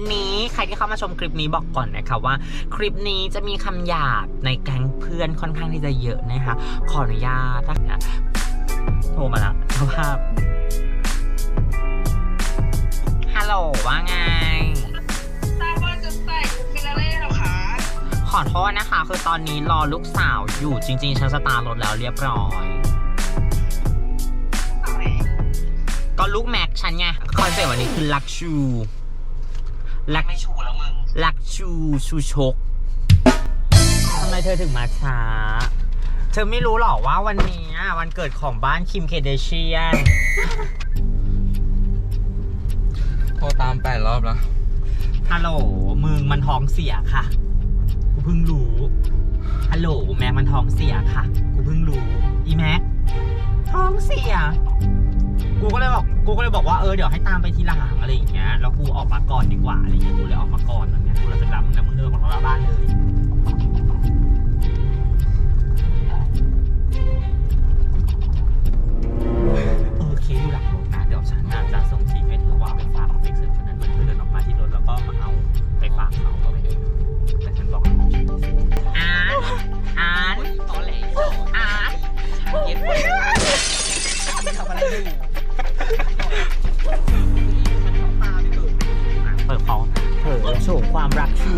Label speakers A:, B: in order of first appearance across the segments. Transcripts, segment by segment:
A: อันนี้ใครที่เข้ามาชมคลิปนี้บอกก่อนนะคะว่า คลิปนี้จะมีคำหยาบในแก๊งเพื่อนค่อนข้างที่จะเยอะนะคะขออนุญาตนะคะโทรมาละเจ้าภาพฮัลโหลว่าไง
B: ทราบว่าจะแต่งฟินาเล่เหรอคะ
A: ขอโทษนะคะ คือตอนนี้รอลูกสาวอยู่จริง ๆ ฉันสตาร์ทรถแล้วเรียบร้อย
B: อะไร
A: ก็ลูกแม็กฉันไงคอนเซ็ปต์วันนี้คือลักชู ลัก
B: ไม่ชูแล้วมึง
A: ลักชูชูชกทำไมเธอถึงมาช้า เธอไม่รู้หรอว่าวันนี้วันเกิดของบ้านคิมเคเดเชียน
C: โทรตามแปดรอบแล้ว
A: ฮัลโหล มึงมันท้องเสียค่ะ กูเพิ่งรู้ ฮัลโหลแม็กมันท้องเสียค่ะ กูเพิ่งรู้ อีแม็กท้องเสีย กูก็เลยบอกกูก็เลยบอกว่าเออเดี๋ยวให้ตามไปทีหลังอะไรอย่างเงี้ยแล้วกูออกมาก่อนดีกว่าอะไรอย่างเงี้ย โชว์ความรักชู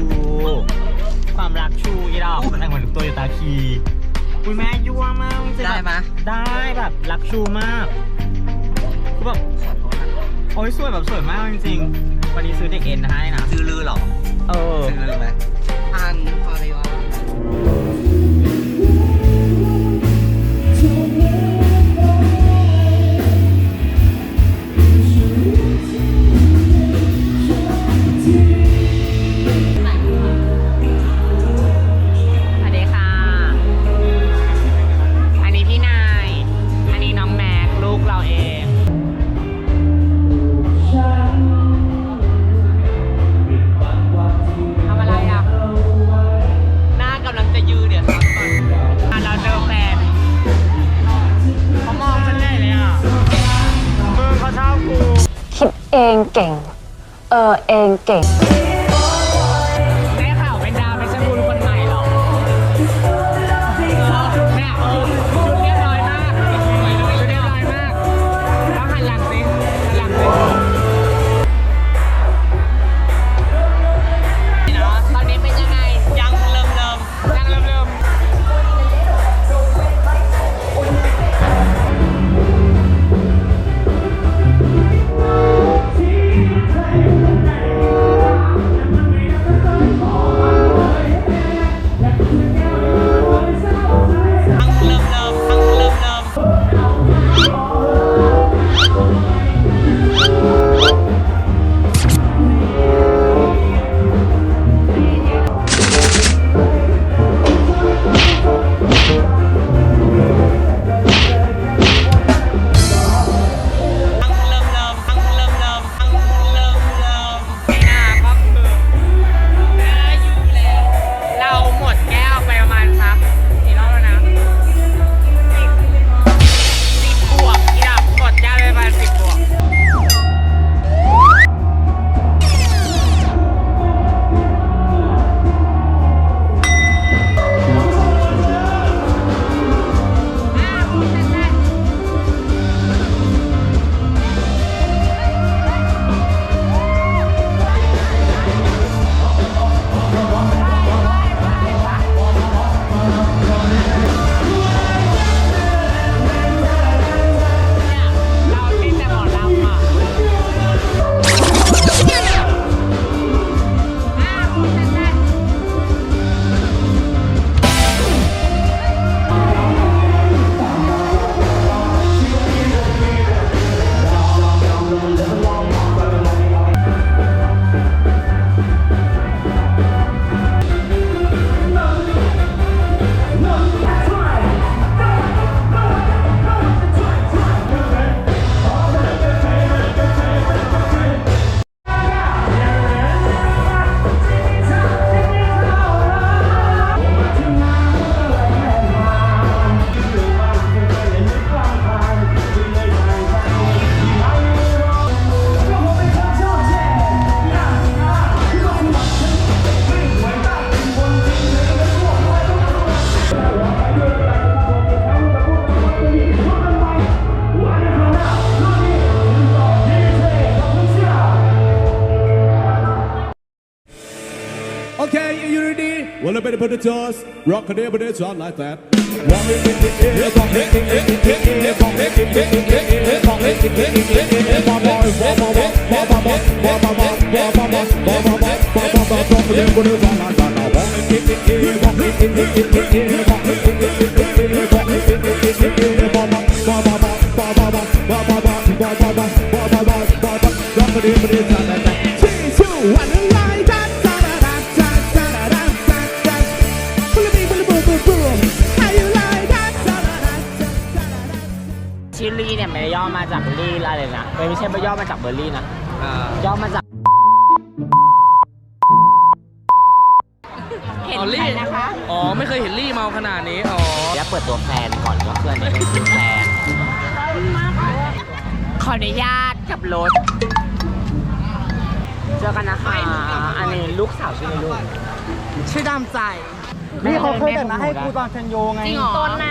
A: ความรักชูอีดอกแต่งเหมือนตัวอยู่ตาคีคุณแม่ยั่วมากจริงๆ
B: ได้ไหม
A: ได้แบบรักชูมากคือแบบ
B: โอ้
A: ยสวยแบบสวยมากจริงๆวันนี้ซื้อเด็กเอ็นให้นะ
B: ซื้อเล เอ
A: อเองเก่ง Okay, you ready?
D: Well, I better put the toes, rock a day, but it's all like that. Rock a day, but it's
A: ม่ได้ย่อมาจากลี่อะไรนะเอ้ยไม่ใช่ไม่ย่อมาจากเบอร์รี่นะ
C: อ่า
A: ย่อมาจาก
E: เห็น
C: อ๋อ
E: ใคร
C: ลี่
E: นะคะ
C: อ๋อไม่เคยเห็นลี่เมาขนาดนี้อ๋อ
A: เดี๋ยวเปิดตัวแฟนก่อนว่าเพื่อนเนี่ยเป็นแฟน
E: ขออนุญาตกับรถ
A: เจอกันนะคะ อันนี้ลูกสาวชื่ออะไรลูก
E: ชื่อดำใจ
A: นี่เขาเคยแต่งหน้าให้กูตอน
E: จริงเหรอ
F: ต้นไหน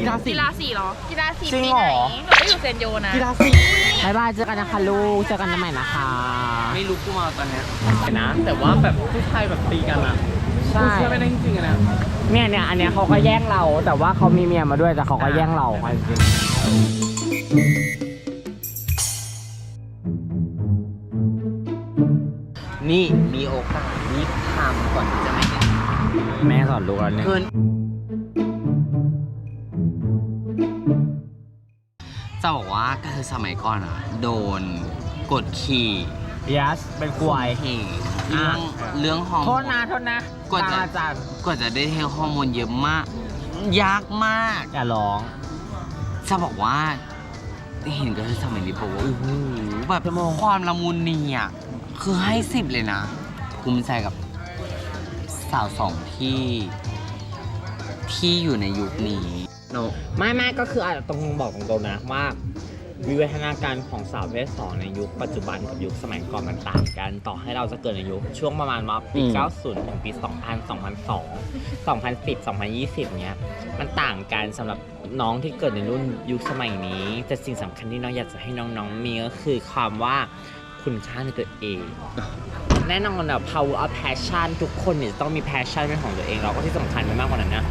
E: กีฬาสี กีฬาสีเหรอ
F: กีฬาสี
A: จริง
F: ปี
A: เหร
F: ไหน
A: อ
F: หนูไม่อยู่เซนโยนะ
A: กีฬาสีบายบายเจอกันนะคะลูก เจอกันใหม่นะคะ
C: ไม่รู้กูเมาตอนเนี้ย
A: เห็นนะ
C: แต่ว่าแบบผู้ชายแบบตีกันอะ
A: ใช่
C: กูเชื่อไม่ได้จริงๆอะนะ
A: เนี่ยเนี่ยอันเนี้ยเขาก็แย่งเรา แต่ว่าเขามีเมียมาด้วยแต่เขาก็แย่งเราเอาจริงนี่มีโอกาสรีบทำก่อนที่จะไม่ได้ แม่สอนลูกแล้วเนี่ย
C: เกินจะบอกว่าก็คือสมัยก่อนอะโดนกดขี่
A: yes เป็นควาย
C: เหงเรื่องเรื่องฮอร์
A: โท
C: โม
A: ษ
C: น
A: นะโทษนะ
C: กว่าจะ
A: ตามอาจารย์
C: กว่าจะได้เทฮอร์โมนเยอะมาก ยากมาก
A: อย่าร้อง
C: จะบอกว่าเห็นก็คือสมัยนี้บอกว่าโอ้โหแบบความละมุนนีอะคือให้สิบเลยนะภูมิใจกับ สาวสองที่ที่อยู่ในยุคนี้
A: no ไม่ไม่ก็คืออาจจะต้องบอกตรงๆนะว่า วิวัฒนาการของสาวเพศสองในยุคปัจจุบันกับยุคสมัยก่อนมันต่างกัน ต่อให้เราจะเกิดในยุคช่วงประมาณมาปี
C: อืม
A: 90 ถึงปี 2000 2002 2010 2020 เนี้ย มันต่างกันสำหรับน้องที่เกิดในรุ่นยุคสมัยนี้ แต่สิ่งสำคัญที่น้องอยากจะให้น้องๆมีก็คือความว่า คุณค่าในตัวเอง แน่นอนนะ power of passion ทุกคนเนี่ยจะต้องมี passion เป็นของตัวเอง เราก็ที่สำคัญไปมากกว่านั้นนะ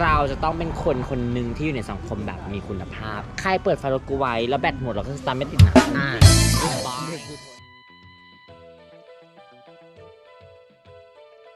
A: เราจะต้องเป็นคนคนหนึ่งที่อยู่ในสังคมแบบมีคุณภาพ ใครเปิดไฟรถกูไว้ แล้วแบตหมดเราก็สตาร์ทไม่ติดนะ อ่า